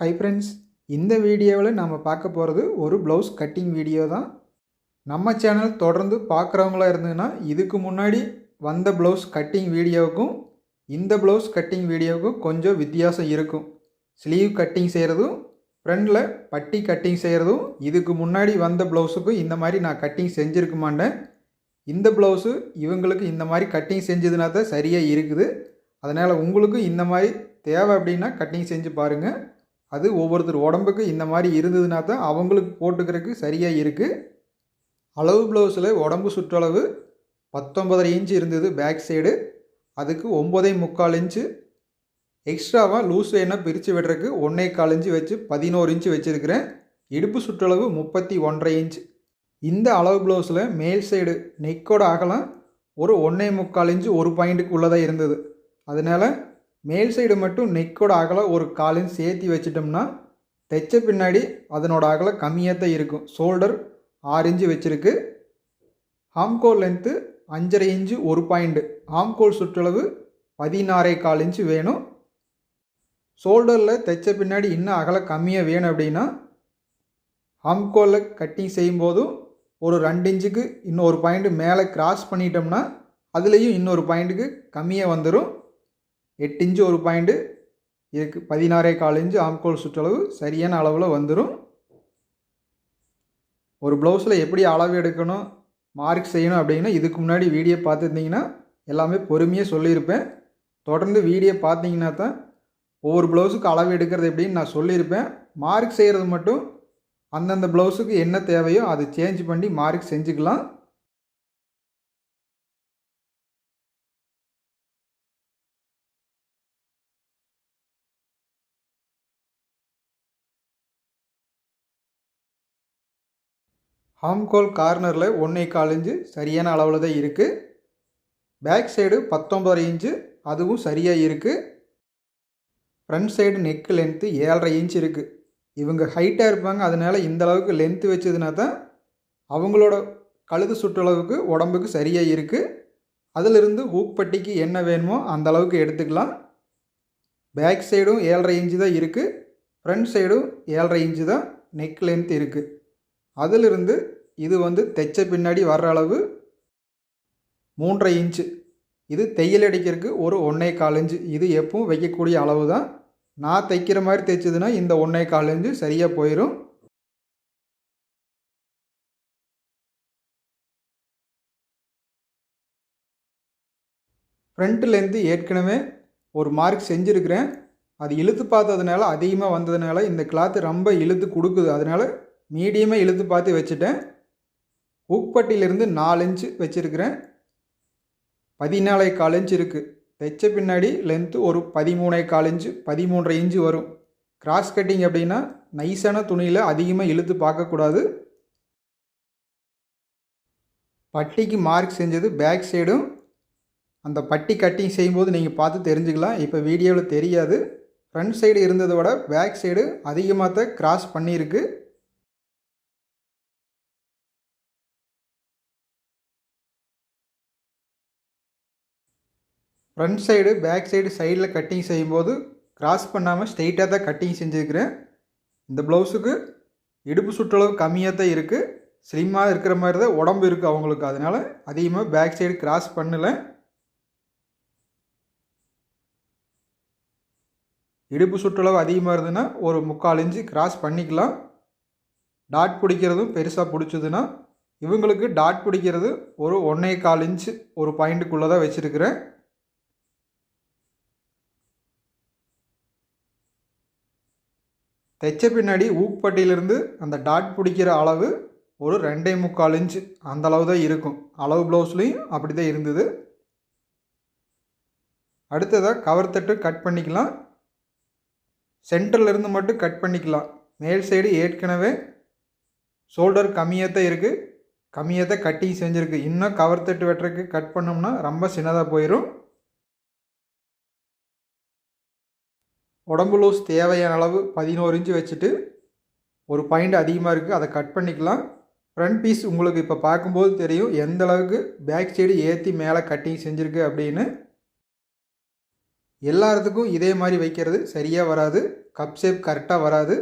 Hi friends இந்த வீடியோவில் நாம் பார்க்க போகிறது ஒரு ப்ளவுஸ் கட்டிங் வீடியோ தான். நம்ம சேனல் தொடர்ந்து பார்க்குறவங்களா இருந்ததுன்னா இதுக்கு முன்னாடி வந்த ப்ளவுஸ் கட்டிங் வீடியோவுக்கும் இந்த ப்ளவுஸ் கட்டிங் வீடியோவுக்கும் கொஞ்சம் வித்தியாசம் இருக்கும். ஸ்லீவ் கட்டிங் செய்கிறதும் ஃப்ரண்டில் பட்டி கட்டிங் செய்கிறதும் இதுக்கு முன்னாடி வந்த ப்ளவுஸுக்கும் இந்த மாதிரி நான் கட்டிங் செஞ்சுருக்க மாட்டேன். இந்த ப்ளவுஸு இவங்களுக்கு இந்த மாதிரி கட்டிங் செஞ்சதுனா தான் சரியாக இருக்குது. அதனால் உங்களுக்கும் இந்த மாதிரி தேவை அப்படின்னா கட்டிங் செஞ்சு பாருங்கள் அது ஒவ்வொருத்தர் உடம்புக்கு இந்த மாதிரி இருந்ததுனா தான் அவங்களுக்கு போட்டுக்கிறதுக்கு சரியாக இருக்குது அளவு ப்ளவுஸில் உடம்பு சுற்றளவு பத்தொன்பதரை இன்ச்சு இருந்தது பேக் சைடு அதுக்கு ஒம்பதே முக்கால் இன்ச்சு எக்ஸ்ட்ராவாக லூஸ் வேணால் பிரித்து விடுறதுக்கு ஒன்றே கால் இன்ச்சு வச்சு பதினோரு இன்ச்சு வச்சுருக்கிறேன். இடுப்பு சுற்றளவு முப்பத்தி ஒன்றரை இன்ச் இந்த அளவு ப்ளவுஸில் மேல் சைடு நெக்கோட அகலம் ஒரு ஒன்றே முக்கால் இன்ச்சு ஒரு பாயிண்ட்டுக்கு உள்ளதாக இருந்தது. அதனால் மேல் சைடு மட்டும் நெக்கோட அகலம் ஒரு கால் இன்ச் சேர்த்தி வச்சிட்டோம்னா தைச்ச பின்னாடி அதனோட அகலம் கம்மியாக தான் இருக்கும். ஷோல்டர் ஆறு இன்ச்சு வச்சுருக்கு. ஹாம்கோல் லென்த்து அஞ்சரை இன்ச்சு ஒரு பாயிண்ட்டு ஹாம்கோல் சுற்றளவு பதினாறே கால் இன்ச்சு வேணும். ஷோல்டரில் தைச்ச பின்னாடி இன்னும் அகலம் கம்மியாக வேணும் அப்படின்னா ஹாம்கோலில் கட்டிங் செய்யும்போதும் ஒரு ரெண்டு இன்ச்சுக்கு இன்னொரு பாயிண்ட்டு மேலே கிராஸ் பண்ணிட்டோம்னா அதுலேயும் இன்னொரு பாயிண்ட்டுக்கு கம்மியாக வந்துடும் எட்டு இன்ச்சு ஒரு பாயிண்ட்டு இருக்குது பதினாறே கால் இன்ச்சு ஆம்கோல் சுற்றளவு சரியான அளவில் வந்துடும் ஒரு ப்ளவுஸில் எப்படி அளவு எடுக்கணும் மார்க் செய்யணும் அப்படின்னா இதுக்கு முன்னாடி வீடியோ பார்த்துருந்தீங்கன்னா எல்லாமே பொறுமையாக சொல்லியிருப்பேன். தொடர்ந்து வீடியோ பார்த்தீங்கன்னா தான் ஒவ்வொரு ப்ளவுஸுக்கு அளவு எடுக்கிறது எப்படின்னு நான் சொல்லியிருப்பேன். மார்க் செய்கிறது மட்டும் அந்தந்த ப்ளவுஸுக்கு என்ன தேவையோ அதை சேஞ்ச் பண்ணி மார்க் செஞ்சுக்கலாம். ஹாம்கோல் கார்னரில் ஒன்றே கால் இன்ச்சு சரியான அளவில் தான் இருக்குது பேக் சைடு பத்தொம்பது இன்ச்சு அதுவும் சரியாக இருக்குது ஃப்ரண்ட் சைடு நெக்கு லென்த்து ஏழரை இன்ச் இருக்குது இவங்க ஹைட்டாக இருப்பாங்க அதனால் இந்த அளவுக்கு லென்த்து வச்சதுனா தான் அவங்களோட கழுது சுற்றளவுக்கு உடம்புக்கு சரியாக இருக்குது அதிலிருந்து ஊக்பட்டிக்கு என்ன வேணுமோ அந்த அளவுக்கு எடுத்துக்கலாம். பேக் சைடும் ஏழரை இன்ச்சு தான் இருக்குது ஃப்ரண்ட் சைடும் ஏழரை இன்ச்சு தான் நெக் லென்த் இருக்குது அதிலிருந்து இது வந்து தைச்ச பின்னாடி வர்ற அளவு மூன்றரை இன்ச்சு. இது தையல் அடிக்கிறதுக்கு ஒரு ஒன்றே கால் இன்ச்சு. இது எப்பவும் வைக்கக்கூடிய அளவு தான் நான் தைக்கிற மாதிரி தைச்சதுன்னா இந்த ஒன்றே கால் இன்ச்சு சரியாக போயிடும் ஃப்ரண்ட்லேருந்து ஏற்கனவே ஒரு மார்க் செஞ்சுருக்கிறேன். அது இழுத்து பார்த்ததுனால அதிகமாக வந்ததுனால இந்த கிளாத்து ரொம்ப இழுத்து கொடுக்குது. அதனால் மீடியமாக இழுத்து பார்த்து வச்சுட்டேன். ஊக்பட்டியிலேருந்து நாலு இன்ச்சு வச்சுருக்கிறேன். பதினாலே கால் இன்ச் இருக்குது தைச்ச பின்னாடி லென்த்து ஒரு பதிமூணே கால் இன்ச்சு பதிமூன்றரை இன்ச்சு வரும். கிராஸ் கட்டிங் அப்படின்னா நைஸான துணியில் அதிகமாக இழுத்து பார்க்கக்கூடாது பட்டிக்கு மார்க் செஞ்சது பேக் சைடும் அந்த பட்டி கட்டிங் செய்யும்போது நீங்கள் பார்த்து தெரிஞ்சுக்கலாம். இப்போ வீடியோவில் தெரியாது. ஃப்ரண்ட் சைடு இருந்ததை விட பேக் சைடு அதிகமாக தான் கிராஸ் பண்ணியிருக்கு. ஃப்ரண்ட் சைடு பேக் சைடு சைடில் கட்டிங் செய்யும்போது கிராஸ் பண்ணாமல் ஸ்ட்ரெயிட்டாக தான் கட்டிங் செஞ்சுருக்கிறேன். இந்த ப்ளவுஸுக்கு இடுப்பு சுற்றளவு கம்மியாக தான் இருக்குது ஸ்லிம்மாக இருக்கிற மாதிரி தான் உடம்பு இருக்குது அவங்களுக்கு. அதனால் அதிகமாக பேக் சைடு கிராஸ் பண்ணலை. இடுப்பு சுற்றளவு அதிகமாக இருந்ததுன்னா ஒரு முக்கால் இன்ச்சு கிராஸ் பண்ணிக்கலாம். டாட் பிடிக்கிறதும் பெருசாக பிடிச்சதுன்னா இவங்களுக்கு டாட் பிடிக்கிறது ஒரு ஒன்றே கால் இன்ச்சு ஒரு பாயிண்ட்டுக்குள்ளே தான் வச்சுருக்கிறேன். தைச்ச பின்னாடி ஊக்பட்டியிலிருந்து அந்த டாட் பிடிக்கிற அளவு ஒரு ரெண்டே முக்கால் இன்ச்சு அந்த அளவு தான் இருக்கும். அளவு ப்ளவுஸ்லேயும் அப்படி தான் இருந்தது. அடுத்ததாக கவர் தட்டு கட் பண்ணிக்கலாம். சென்டர்லேருந்து மட்டும் கட் பண்ணிக்கலாம். மேல் சைடு ஏற்கனவே ஷோல்டர் கம்மியாக தான் இருக்குது கம்மியாக தான் கட்டிங் செஞ்சுருக்கு. இன்னும் கவர் தட்டு வெட்டுறதுக்கு கட் பண்ணோம்னா ரொம்ப சின்னதாக போயிடும் உடம்பு லூஸ் தேவையான அளவு பதினோரு இன்ச்சு வச்சுட்டு ஒரு பாயிண்ட் அதிகமாக இருக்குது அதை கட் பண்ணிக்கலாம். ஃப்ரண்ட் பீஸ் உங்களுக்கு இப்போ பார்க்கும்போது தெரியும் எந்த அளவுக்கு பேக் சைடு ஏற்றி மேலே கட்டிங் செஞ்சுருக்கு அப்படின்னு. எல்லாத்துக்கும் இதே மாதிரி வைக்கிறது சரியாக வராது கப் ஷேப் கரெக்டாக வராது.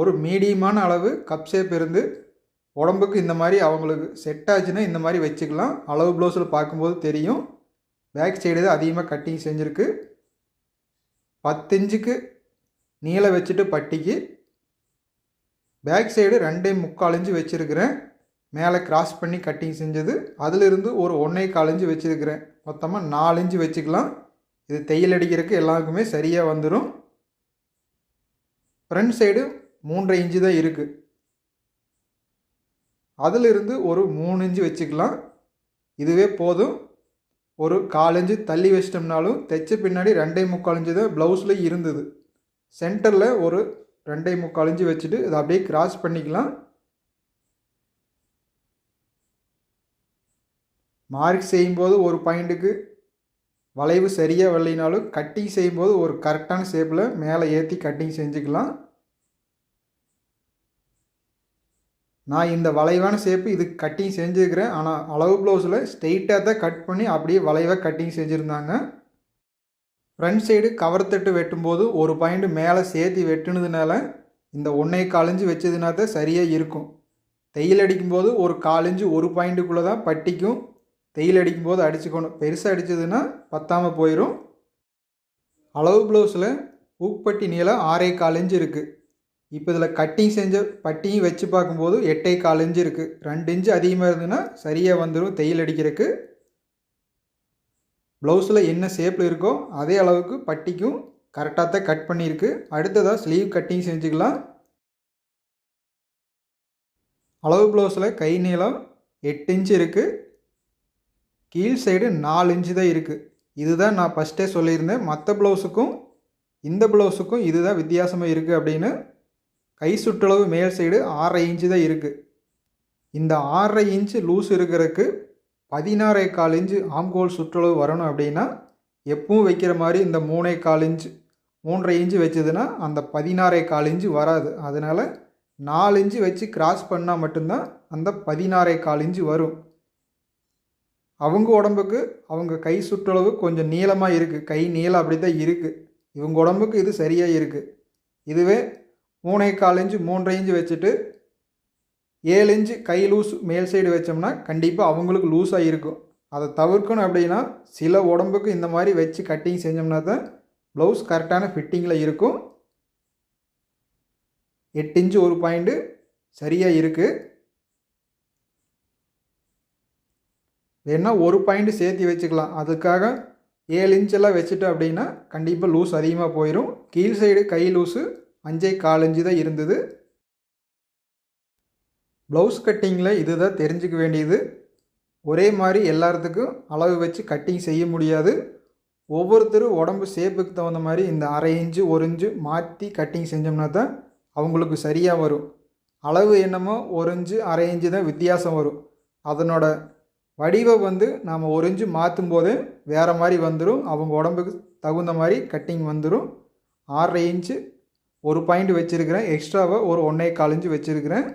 ஒரு மீடியமான அளவு கப் ஷேப் இருந்து உடம்புக்கு இந்த மாதிரி அவங்களுக்கு செட் ஆச்சுன்னா இந்த மாதிரி வச்சுக்கலாம். அளவு ப்ளவுஸில் பார்க்கும்போது தெரியும். பேக் சைடு தான் அதிகமாக கட்டிங் செஞ்சுருக்கு. பத்து இன்ச்சுக்கு நீளம் வச்சுட்டு பட்டிக்கு பேக் சைடு ரெண்டே முக்கால் இன்ச்சு வச்சுருக்கிறேன். மேலே கிராஸ் பண்ணி கட்டிங் செஞ்சது. அதிலிருந்து ஒரு ஒன்றே கால் இன்ச்சு வச்சுருக்கிறேன். மொத்தமாக நாலு இன்ச்சு வச்சுக்கலாம். இது தையல் அடிக்கிறதுக்கு எல்லாருக்குமே சரியாக வந்துடும் ஃப்ரண்ட் சைடு மூன்றரை இன்ச்சு தான் இருக்குது அதிலிருந்து ஒரு மூணு இன்ச்சு வச்சுக்கலாம். இதுவே போதும். ஒரு காலஞ்சு தள்ளி வச்சிட்டோம்னாலும் தைச்ச பின்னாடி ரெண்டே முக்கால் தான் ப்ளவுஸில் இருந்தது. சென்டரில் ஒரு ரெண்டே முக்கால் வச்சுட்டு இதை அப்படியே கிராஸ் பண்ணிக்கலாம். மார்க் செய்யும்போது ஒரு பாயிண்ட்டுக்கு வளைவு சரியாக வரலினாலும் கட்டிங் செய்யும்போது ஒரு கரெக்டான ஷேப்பில் மேலே ஏற்றி கட்டிங் செஞ்சுக்கலாம். நான் இந்த வளைவான ஷேப்பு இதுக்கு கட்டிங் செஞ்சுருக்கிறேன். ஆனால் அளவு ப்ளவுஸில் ஸ்ட்ரெயிட்டாக தான் கட் பண்ணி அப்படியே வளைவாக கட்டிங் செஞ்சுருந்தாங்க. ஃப்ரண்ட் சைடு கவர் தட்டு வெட்டும்போது ஒரு பாயிண்ட் மேலே சேர்த்து வெட்டுனதுனால இந்த ஒன்றை காலஞ்சு வச்சதுனா தான் சரியாக இருக்கும். தையல் அடிக்கும்போது ஒரு காலஞ்சு ஒரு பாயிண்ட்டுக்குள்ளே தான் பட்டிக்கும். தையல் அடிக்கும்போது அடிச்சுக்கணும். பெருசாக அடித்ததுன்னா பத்தாமல் போயிடும் அளவு ப்ளவுஸில் ஊக்கப்பட்டி நீளம் ஆறே காலஞ்சு இருக்குது இப்போ இதில் கட்டிங் செஞ்ச பட்டியும் வச்சு பார்க்கும்போது எட்டே கால் இன்ச்சு இருக்குது ரெண்டு இன்ச்சு அதிகமாக இருந்ததுன்னா சரியாக வந்துடும் தையல் அடிக்கிறதுக்கு. ப்ளவுஸில் என்ன ஷேப்பில் இருக்கோ அதே அளவுக்கு பட்டிக்கும் கரெக்டாக தான் கட் பண்ணியிருக்கு. அடுத்ததாக ஸ்லீவ் கட்டிங் செஞ்சுக்கலாம். அளவு ப்ளவுஸில் கை நீளம் எட்டு இன்ச்சு இருக்குது கீழ் சைடு நாலு இன்ச்சு தான் இருக்குது இதுதான் நான் ஃபஸ்ட்டே சொல்லியிருந்தேன். மற்ற ப்ளவுஸுக்கும் இந்த ப்ளவுஸுக்கும் இதுதான் வித்தியாசமாக இருக்குது அப்படின்னு கை சுற்றளவு மேல் சைடு ஆறரை இன்ச்சு தான் இருக்குது இந்த ஆறரை இன்ச்சு லூஸ் இருக்கிறதுக்கு பதினாறே கால் இன்ச்சு ஆம்கோல் சுற்றளவு வரணும் அப்படின்னா எப்பவும் வைக்கிற மாதிரி இந்த மூணே கால் இன்ச்சு மூன்றரை இன்ச்சு வச்சதுன்னா அந்த பதினாறே கால் இன்ச்சு வராது. அதனால் நாலு இன்ச்சு வச்சு கிராஸ் பண்ணால் மட்டும்தான் அந்த பதினாறே கால் இன்ச்சு வரும். அவங்க உடம்புக்கு அவங்க கை சுற்றளவு கொஞ்சம் நீளமாக இருக்குது கை நீளம் அப்படி தான் இருக்குது இவங்க உடம்புக்கு இது சரியாக இருக்குது இதுவே மூணே கால் இன்ச்சு மூன்றரை இன்ச்சு வச்சுட்டு ஏழு இன்ச்சு கை லூஸ் மேல் சைடு வச்சோம்னா கண்டிப்பாக அவங்களுக்கு லூஸாக இருக்கும். அதை தவிர்க்கணும் அப்படின்னா சில உடம்புக்கு இந்த மாதிரி வச்சு கட்டிங் செஞ்சோம்னா தான் ப்ளவுஸ் கரெக்டான ஃபிட்டிங்கில் இருக்கும். எட்டு இன்ச்சு ஒரு பாயிண்ட்டு சரியாக இருக்குது வேணால் ஒரு பாயிண்ட் சேர்த்து வச்சுக்கலாம். அதுக்காக ஏழு இன்ச்செல்லாம் வச்சுட்டு அப்படின்னா கண்டிப்பாக லூஸ் அதிகமாக போயிடும் கீழ் சைடு கை லூஸு அஞ்சே கால் தான் இருந்தது. ப்ளவுஸ் கட்டிங்கில் இது தான் தெரிஞ்சுக்க வேண்டியது. ஒரே மாதிரி எல்லாத்துக்கும் அளவு வச்சு கட்டிங் செய்ய முடியாது. ஒவ்வொருத்தரும் உடம்பு ஷேப்புக்கு தகுந்த மாதிரி இந்த அரை இன்ச்சு ஒரு இன்ச்சு மாற்றி கட்டிங் செஞ்சோம்னா தான் அவங்களுக்கு சரியாக வரும். அளவு என்னமோ ஒரு இன்ச்சு அரை இன்ச்சு தான் வித்தியாசம் வரும். அதனோட வடிவை வந்து நாம் ஒரு இன்ச்சு மாற்றும் போதே வேறு மாதிரி வந்துடும் அவங்க உடம்புக்கு தகுந்த மாதிரி கட்டிங் வந்துடும் ஆறரை இன்ச்சு ஒரு பாயிண்ட் வச்சுருக்கிறேன். எக்ஸ்ட்ராவாக ஒரு ஒன்றே காலஞ்சு வச்சுருக்கிறேன்.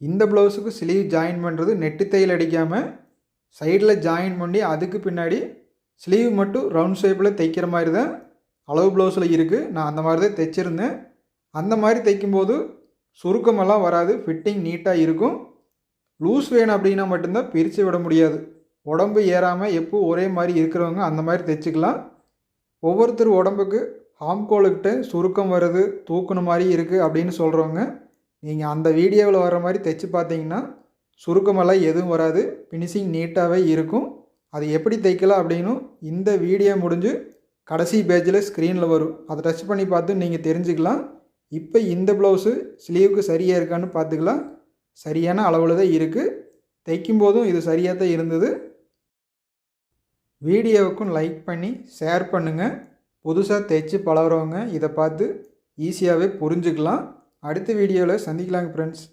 இந்த ப்ளவுஸுக்கு ஸ்லீவ் ஜாயின் பண்ணுறது நெட்டு தையல் அடிக்காமல் சைடில் ஜாயின் பண்ணி அதுக்கு பின்னாடி ஸ்லீவ் மட்டும் ரவுண்ட் ஷேப்பில் தைக்கிற மாதிரி தான் அளவு ப்ளவுஸில் இருக்குது நான் அந்த மாதிரி தான் தைச்சிருந்தேன். அந்த மாதிரி தைக்கும்போது சுருக்கமெல்லாம் வராது. ஃபிட்டிங் நீட்டாக இருக்கும். லூஸ் வேணும் அப்படின்னா மட்டும்தான் பிரித்து விட முடியாது. உடம்பு ஏறாமல் எப்போ ஒரே மாதிரி இருக்கிறவங்க அந்த மாதிரி தைச்சிக்கலாம். ஒவ்வொருத்தர் உடம்புக்கு ஹாம்கோலுக்கிட்ட சுருக்கம் வருது தூக்குன மாதிரி இருக்குது அப்படின்னு சொல்கிறவங்க நீங்கள் அந்த வீடியோவில் வர மாதிரி தைச்சு பார்த்தீங்கன்னா சுருக்கமெல்லாம் எதுவும் வராது. ஃபினிஷிங் நீட்டாகவே இருக்கும். அது எப்படி தைக்கலாம் அப்படின்னும் இந்த வீடியோ முடிஞ்சு கடைசி பேஜில் ஸ்க்ரீனில் வரும். அதை டச் பண்ணி பார்த்து நீங்கள் தெரிஞ்சுக்கலாம். இப்போ இந்த ப்ளவுஸு ஸ்லீவுக்கு சரியாக இருக்கான்னு பார்த்துக்கலாம். சரியான அளவில் தான் இருக்குது தைக்கும் போதும் இது சரியாக தான் இருந்தது. வீடியோவுக்கும் லைக் பண்ணி ஷேர் பண்ணுங்கள் புதுசாக தைச்சு பழகிறவங்க இதை பார்த்து ஈஸியாகவே புரிஞ்சுக்கலாம். அடுத்த வீடியோவில் சந்திக்கலாங்க ஃப்ரெண்ட்ஸ்